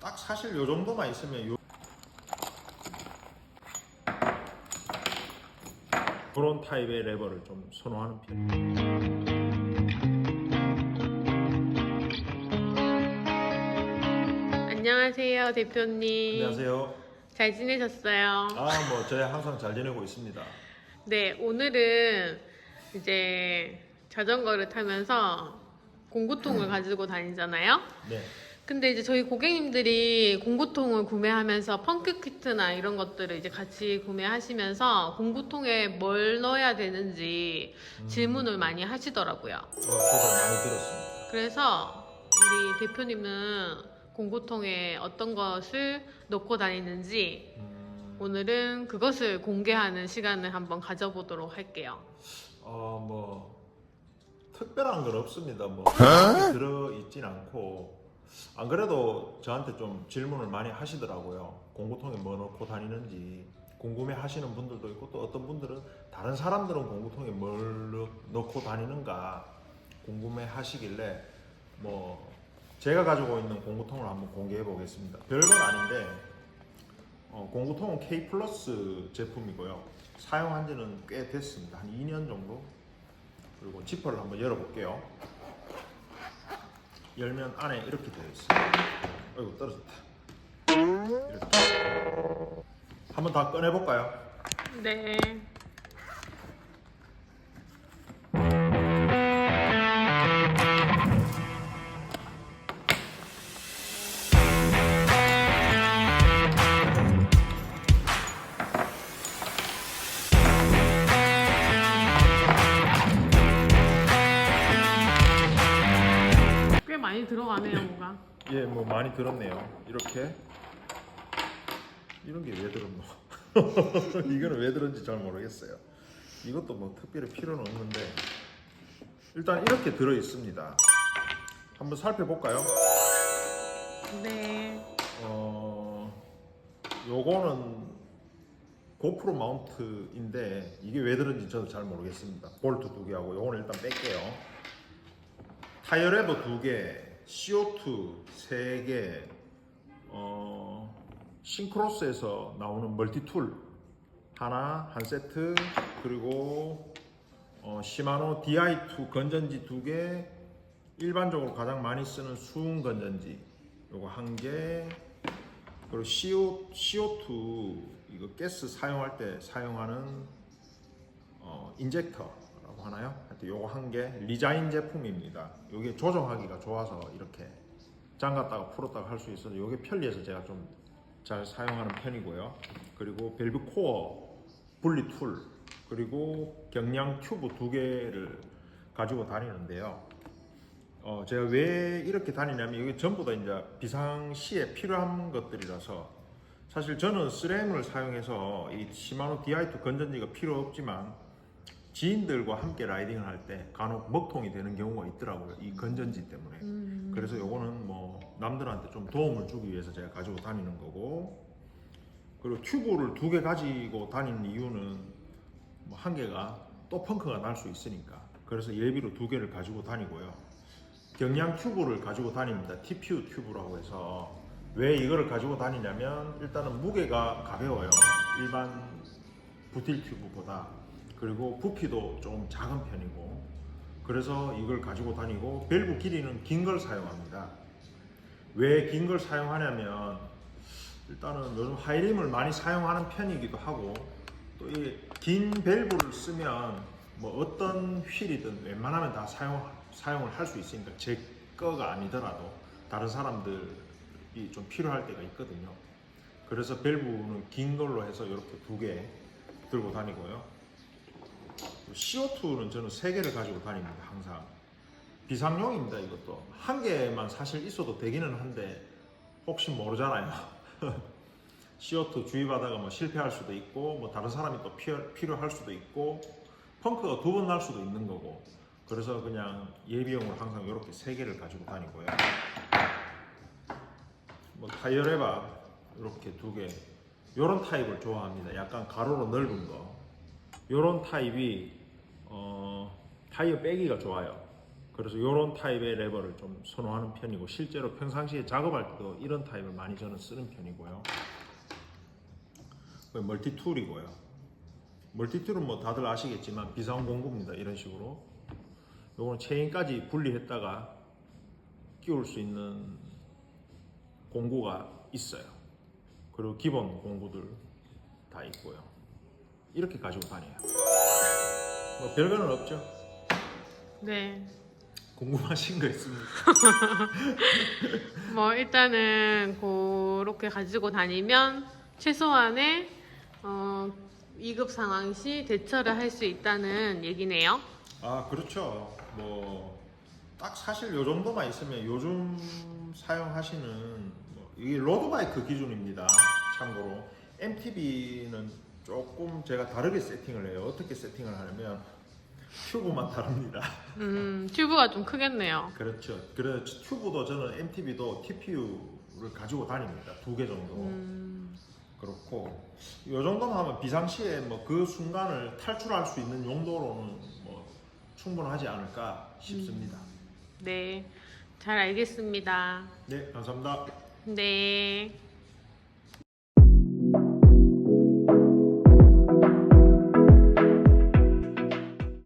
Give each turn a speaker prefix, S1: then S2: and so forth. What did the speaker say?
S1: 딱 사실 요 정도만 있으면 요 그런 타입의 레버를 좀 선호하는 편.
S2: 안녕하세요, 대표님.
S1: 안녕하세요.
S2: 잘 지내셨어요?
S1: 아 뭐 저희 항상 잘 지내고 있습니다.
S2: 네, 오늘은 이제 자전거를 타면서 공구통을 가지고 다니잖아요.
S1: 네.
S2: 근데 이제 저희 고객님들이 공구통을 구매하면서 펑크 키트나 이런 것들을 이제 같이 구매하시면서 공구통에 뭘 넣어야 되는지
S1: 음,
S2: 질문을 많이 하시더라고요.
S1: 어, 저도 많이 들었습니다.
S2: 그래서 우리 대표님은 공구통에 어떤 것을 넣고 다니는지
S1: 음,
S2: 오늘은 그것을 공개하는 시간을 한번 가져보도록 할게요.
S1: 어 뭐 특별한 건 없습니다. 뭐 들어 있진 않고 안 그래도 저한테 좀 질문을 많이 하시더라고요. 공구통에 뭐 넣고 다니는지 궁금해 하시는 분들도 있고 또 어떤 분들은 다른 사람들은 공구통에 뭘 넣- 넣고 다니는가 궁금해 하시길래 뭐 제가 가지고 있는 공구통을 한번 공개해 보겠습니다. 별건 아닌데 어, 공구통은 K 플러스 제품이고요. 사용한 지는 꽤 됐습니다. 한 2년 정도. 그리고 지퍼를 한번 열어볼게요. 열면 안에 이렇게 되어 있어요. 어이구 떨어졌다. 이렇게. 한번 다 꺼내 볼까요?
S2: 네. 들어가네요, 뭐가.
S1: 예, 뭐 많이 들었네요. 이렇게 이런 게 왜 들었노? 이거는 왜 들었는지 잘 모르겠어요. 이것도 뭐 특별히 필요는 없는데 일단 이렇게 들어 있습니다. 한번 살펴볼까요?
S2: 네.
S1: 어, 요거는 고프로 마운트인데 이게 왜 들은지 저도 잘 모르겠습니다. 볼트 두 개하고 요거는 일단 뺄게요. 타이어 레버 두 개, CO2 세 개, 어, 싱크로스에서 나오는 멀티툴. 하나 한 세트. 그리고 어, 시마노 DI2 건전지 두 개, 일반적으로 가장 많이 쓰는 수은 건전지. 요거 한 개, 그리고 CO, CO2 이거 가스 사용할 때 사용하는 어, 인젝터 하나요? 하여튼 요거 한 개 리자인 제품입니다. 요게 조정하기가 좋아서 이렇게 잠갔다가 풀었다가 할 수 있어서 요게 편리해서 제가 좀 잘 사용하는 편이고요. 그리고 밸브 코어 분리 툴 그리고 경량 튜브 두 개를 가지고 다니는데요. 어, 제가 왜 이렇게 다니냐면 이게 전부 다 이제 비상시에 필요한 것들이라서 사실 저는 쓰레임을 사용해서 이 시마노 DI2 건전지가 필요 없지만 지인들과 함께 라이딩을 할 때 간혹 먹통이 되는 경우가 있더라고요. 이 건전지 때문에.
S2: 음.
S1: 그래서 요거는 뭐 남들한테 좀 도움을 주기 위해서 제가 가지고 다니는 거고 그리고 튜브를 두 개 가지고 다니는 이유는 뭐 한 개가 또 펑크가 날 수 있으니까 그래서 예비로 두 개를 가지고 다니고요. 경량 튜브를 가지고 다닙니다. TPU 튜브라고 해서 왜 이거를 가지고 다니냐면 일단은 무게가 가벼워요. 일반 부틸 튜브보다 그리고 부피도 좀 작은 편이고 그래서 이걸 가지고 다니고 밸브 길이는 긴 걸 사용합니다. 왜 긴 걸 사용하냐면 일단은 요즘 하이림을 많이 사용하는 편이기도 하고 또 이 긴 밸브를 쓰면 뭐 어떤 휠이든 웬만하면 다 사용 사용을 할 수 있으니까 제 거가 아니더라도 다른 사람들이 좀 필요할 때가 있거든요. 그래서 밸브는 긴 걸로 해서 이렇게 두 개 들고 다니고요. CO2는 저는 세 개를 가지고 다닙니다. 항상 비상용입니다. 이것도 한 개만 사실 있어도 되기는 한데 혹시 모르잖아요. CO2 주의받아가 뭐 실패할 수도 있고 뭐 다른 사람이 또 필요, 필요할 수도 있고 펑크가 두 번 날 수도 있는 거고 그래서 그냥 예비용으로 항상 이렇게 세 개를 가지고 다니고요. 뭐 타이어 레바 이렇게 두 개. 요런 타입을 좋아합니다. 약간 가로로 넓은 거. 요런 타입이 어, 타이어 빼기가 좋아요. 그래서 이런 타입의 레버를 좀 선호하는 편이고 실제로 평상시에 작업할 때도 이런 타입을 많이 저는 쓰는 편이고요. 그 멀티툴이고요. 멀티툴은 뭐 다들 아시겠지만 비상 공구입니다. 이런 식으로. 요거는 체인까지 분리했다가 끼울 수 있는 공구가 있어요. 그리고 기본 공구들 다 있고요. 이렇게 가지고 다녀요. 뭐 별거는 없죠.
S2: 네.
S1: 궁금하신 거 있습니까?
S2: 뭐 일단은 그렇게 가지고 다니면 최소한의 어, 위급 상황 시 대처를 할 수 있다는 얘기네요.
S1: 아 그렇죠. 뭐 딱 사실 요 정도만 있으면 요즘 사용하시는 뭐 이게 로드바이크 기준입니다. 참고로 MTB는 조금 제가 다르게 세팅을 해요. 어떻게 세팅을 하냐면 튜브만 다릅니다.
S2: 음, 튜브가 좀 크겠네요.
S1: 그렇죠. 그래서 튜브도 저는 MTB도 TPU를 가지고 다닙니다. 두 개 정도.
S2: 음,
S1: 그렇고 이 정도만 하면 비상시에 뭐 그 순간을 탈출할 수 있는 용도로는 뭐 충분하지 않을까 싶습니다.
S2: 네. 잘 알겠습니다.
S1: 네, 감사합니다.
S2: 네.